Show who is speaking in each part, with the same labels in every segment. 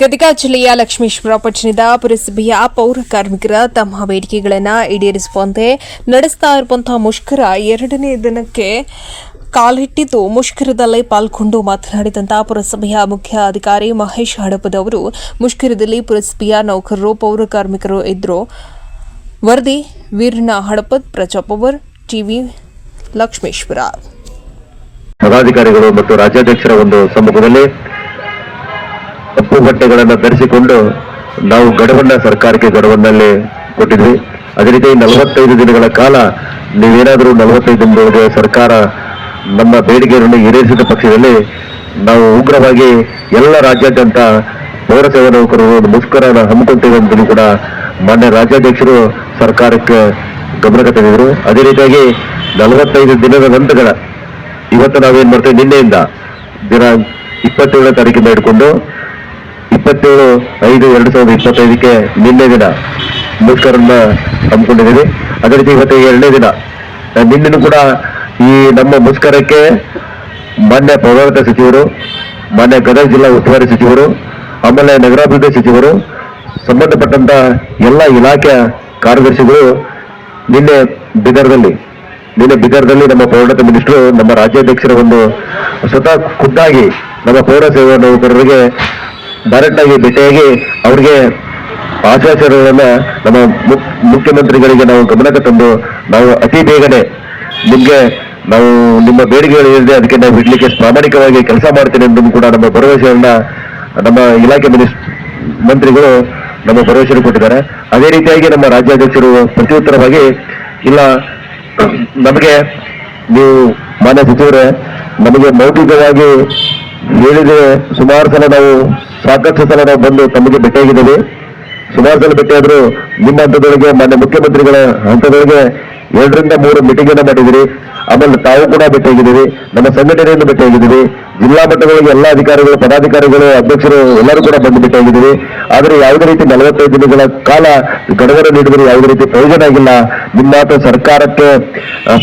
Speaker 1: ಗದಗ ಜಿಲ್ಲೆಯ ಲಕ್ಷ್ಮೀಶ್ವರ ಪಟ್ಟಣದ ಪುರಸಭೆಯ ಪೌರ ಕಾರ್ಮಿಕರ ತಮ್ಮ ಬೇಡಿಕೆಗಳನ್ನು ಈಡೇರಿಸುವಂತೆ ನಡೆಸ್ತಾ ಇರುವಂತಹ ಮುಷ್ಕರ ಎರಡನೇ ದಿನಕ್ಕೆ ಕಾಲಿಟ್ಟಿದ್ದು ಮುಷ್ಕರದಲ್ಲಿ ಪಾಲ್ಗೊಂಡು ಮಾತನಾಡಿದಂತಹ ಪುರಸಭೆಯ ಮುಖ್ಯ ಅಧಿಕಾರಿ ಮಹೇಶ್ ಹಡಪದವರು ಮುಷ್ಕರದಲ್ಲಿ ಪುರಸಭೆಯ ನೌಕರರು, ಪೌರ ಕಾರ್ಮಿಕರು ಇದ್ರು. ವರದಿ, ವೀರಣ್ಣ ಹಡಪದ್ ಪ್ರಜಾಪವರ್ ಟಿವಿ ಲಕ್ಷ್ಮೇಶ್ವರ.
Speaker 2: ಪದಾಧಿಕಾರಿಗಳು ಮತ್ತು ರಾಜ್ಯಾಧ್ಯಕ್ಷರ ಒಂದು ಸಮ್ಮುಖದಲ್ಲಿ ಕಪ್ಪು ಬಟ್ಟೆಗಳನ್ನು ಧರಿಸಿಕೊಂಡು ನಾವು ಗಡುವನ್ನ ಸರ್ಕಾರಕ್ಕೆ ಗಡುವನ್ನಲ್ಲಿ ಕೊಟ್ಟಿದ್ವಿ. ಅದೇ ರೀತಿ ನಲವತ್ತೈದು ದಿನಗಳ ಕಾಲ ನೀವೇನಾದರೂ ನಲವತ್ತೈದು ದಿನದೊಳಗೆ ಸರ್ಕಾರ ನಮ್ಮ ಬೇಡಿಕೆಯನ್ನು ಈಡೇರಿಸಿದ ಪಕ್ಷದಲ್ಲಿ ನಾವು ಉಗ್ರವಾಗಿ ಎಲ್ಲ ರಾಜ್ಯಾದ್ಯಂತ ಪೌರಸೇವಾ ನೌಕರರು ಒಂದು ಮುಷ್ಕರನ ಹಮ್ಮಿಕೊಳ್ತೇವೆ ಕೂಡ ಮಾನ್ಯ ರಾಜ್ಯಾಧ್ಯಕ್ಷರು ಸರ್ಕಾರಕ್ಕೆ ಗಮನಕ್ಕೆ ತಂದಿದ್ರು ಅದೇ ರೀತಿಯಾಗಿ ನಲವತ್ತೈದು ದಿನದ ನಂತರ ಇವತ್ತು ನಾವೇನ್ ಮಾಡ್ತೇವೆ? ನಿನ್ನೆಯಿಂದ ದಿನ ಇಪ್ಪತ್ತೇಳನೇ ತಾರೀಕಿಂದ ಹಿಡ್ಕೊಂಡು ಇಪ್ಪತ್ತೇಳು ಐದು ಎರಡು ಸಾವಿರದ ಇಪ್ಪತ್ತೈದಕ್ಕೆ ನಿನ್ನೆ ದಿನ ಮುಷ್ಕರನ್ನ ಹಮ್ಮಿಕೊಂಡಿದ್ದೀವಿ. ಅದೇ ರೀತಿ ಇವತ್ತು ಎರಡನೇ ದಿನ. ನಿನ್ನೆನೂ ಕೂಡ ಈ ನಮ್ಮ ಮುಷ್ಕರಕ್ಕೆ ಮಾನ್ಯ ಪೌರಾಡಳಿತ ಸಚಿವರು, ಮಾನ್ಯ ಗದಗ ಜಿಲ್ಲಾ ಉಸ್ತುವಾರಿ ಸಚಿವರು, ಆಮೇಲೆ ನಗರಾಭಿವೃದ್ಧಿ ಸಚಿವರು, ಸಂಬಂಧಪಟ್ಟಂತ ಎಲ್ಲ ಇಲಾಖೆಯ ಕಾರ್ಯದರ್ಶಿಗಳು ನಿನ್ನೆ ಬಿದರ್ದಲ್ಲಿ ನಿನ್ನೆ ಬಿದರ್ದಲ್ಲಿ ನಮ್ಮ ಪೌರಾಡಳಿತ ಮಿನಿಸ್ಟರ್, ನಮ್ಮ ರಾಜ್ಯಾಧ್ಯಕ್ಷರ ಒಂದು ಸ್ವತಃ ಖುದ್ದಾಗಿ ನಮ್ಮ ಪೌರ ಸೇವಾ ನೌಕರರಿಗೆ ಡೈರೆಕ್ಟ್ ಆಗಿ ಭೇಟಿಯಾಗಿ ಅವ್ರಿಗೆ ಆಚಾರ್ಯರನ್ನ ನಮ್ಮ ಮುಖ್- ಮುಖ್ಯಮಂತ್ರಿಗಳಿಗೆ ನಾವು ಗಮನಕ್ಕೆ ತಂದು ನಾವು ಅತಿ ಬೇಗನೆ ನಿಮ್ಗೆ ನಾವು ನಿಮ್ಮ ಬೇಡಿಕೆಗಳು ಏನಿದೆ ಅದಕ್ಕೆ ನಾವು ಬಿಡ್ಲಿಕ್ಕೆ ಪ್ರಾಮಾಣಿಕವಾಗಿ ಕೆಲಸ ಮಾಡ್ತೇನೆ ಎಂದು ಕೂಡ ನಮ್ಮ ಭರವಸೆಯನ್ನ ನಮ್ಮ ಇಲಾಖೆ ಮಿನಿಸ್, ಮಂತ್ರಿಗಳು ನಮ್ಮ ಭರವಸೆ ಕೊಟ್ಟಿದ್ದಾರೆ. ಅದೇ ರೀತಿಯಾಗಿ ನಮ್ಮ ರಾಜ್ಯಾಧ್ಯಕ್ಷರು ಪ್ರತ್ಯುತ್ತರವಾಗಿ, ಇಲ್ಲ, ನಮಗೆ ನೀವು ಮಾನ್ಯ ಸಚಿವರೇ, ನಮಗೆ ಮೌಖಿಕವಾಗಿ ಹೇಳಿದ್ರೆ ಸುಮಾರು ಸಲ ನಾವು ಸಾಕಷ್ಟು ಸಲ ನಾವು ಬಂದು ತಮಗೆ ಭೇಟಿಯಾಗಿದ್ದೇವೆ. ಸುಮಾರು ಸಲ ಭೇಟಿಯಾದ್ರು ನಿಮ್ಮ ಹಂತದೊಳಗೆ ಮಾನ್ಯ ಮುಖ್ಯಮಂತ್ರಿಗಳ ಹಂತದೊಳಗೆ ಎರಡರಿಂದ ಮೂರು ಮೀಟಿಂಗ್ ಅನ್ನ ಮಾಡಿದಿರಿ ಆಮೇಲೆ ತಾವು ಕೂಡ ಭೇಟಿಯಾಗಿದ್ದೀವಿ ನಮ್ಮ ಸಂಘಟನೆಯನ್ನು ಭೇಟಿಯಾಗಿದ್ದೀವಿ ಜಿಲ್ಲಾ ಮಟ್ಟದೊಳಗೆ ಎಲ್ಲ ಅಧಿಕಾರಿಗಳು, ಪದಾಧಿಕಾರಿಗಳು, ಅಧ್ಯಕ್ಷರು ಎಲ್ಲರೂ ಕೂಡ ಬಂದು ಭೇಟಿಯಾಗಿದ್ದೀವಿ ಆದರೆ ಯಾವುದೇ ರೀತಿ ನಲವತ್ತೈದು ದಿನಗಳ ಕಾಲ ಗಡವರ ನೀಡಿದರೆ ಯಾವುದೇ ರೀತಿ ಪ್ರಯೋಜನ ಆಗಿಲ್ಲ. ನಿಮ್ಮ ಸರ್ಕಾರಕ್ಕೆ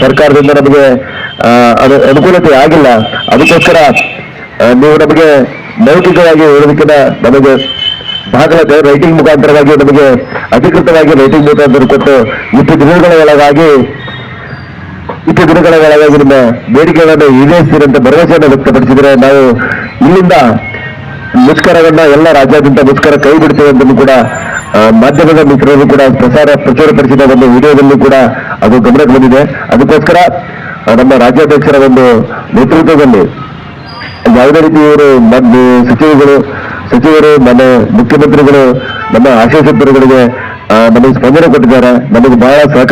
Speaker 2: ಸರ್ಕಾರದಿಂದ ನಮಗೆ ಅನುಕೂಲತೆ ಆಗಿಲ್ಲ. ಅದಕ್ಕೋಸ್ಕರ ನೀವು ನಮಗೆ ಮೌಖಿಕವಾಗಿ ಹೇಳೋದಕ್ಕಿಂತ ನಮಗೆ ದಾಖಲಾತಿ ರೈಟಿಂಗ್ ಮುಖಾಂತರವಾಗಿ ನಮಗೆ ಅಧಿಕೃತವಾಗಿ ರೈಟಿಂಗ್ ಮುಖಾಂತರ ಕೊಟ್ಟು ಇಷ್ಟು ದಿನಗಳ ಒಳಗಾಗಿ ಇಷ್ಟು ದಿನಗಳ ಒಳಗಾಗಿ ನಿಮ್ಮ ಬೇಡಿಕೆಗಳನ್ನು ಈಡೇರಿಸ್ತೀರಂತ ಭರವಸೆಯನ್ನು ವ್ಯಕ್ತಪಡಿಸಿದರೆ ನಾವು ಇಲ್ಲಿಂದ ಮುಷ್ಕರವನ್ನ ಎಲ್ಲ ರಾಜ್ಯಾದ್ಯಂತ ಮುಷ್ಕರ ಕೈ ಬಿಡ್ತೇವೆ ಅಂತಲೂ ಕೂಡ ಮಾಧ್ಯಮದ ಮಿತ್ರರು ಕೂಡ ಪ್ರಸಾರ ಪ್ರಚುರಪಡಿಸಿದ ಒಂದು ವಿಡಿಯೋದಲ್ಲೂ ಕೂಡ ಅದು ಗಮನಕ್ಕೆ ಬಂದಿದೆ. ಅದಕ್ಕೋಸ್ಕರ ನಮ್ಮ ರಾಜ್ಯಾಧ್ಯಕ್ಷರ ಒಂದು ನೇತೃತ್ವದಲ್ಲಿ ಯಾವುದೇ ರೀತಿ ಇವರು ಮೊದ್ಲು ಸಚಿವಗಳು ಸಚಿವರು, ನಮ್ಮ ಮುಖ್ಯಮಂತ್ರಿಗಳು, ನಮ್ಮ ಆಶಯ ಸಚಿವರುಗಳಿಗೆ ನಮಗೆ ಸ್ಪಂದನೆ ಕೊಟ್ಟಿದ್ದಾರೆ. ನಮಗೆ ಬಹಳ ಸಹಕಾರ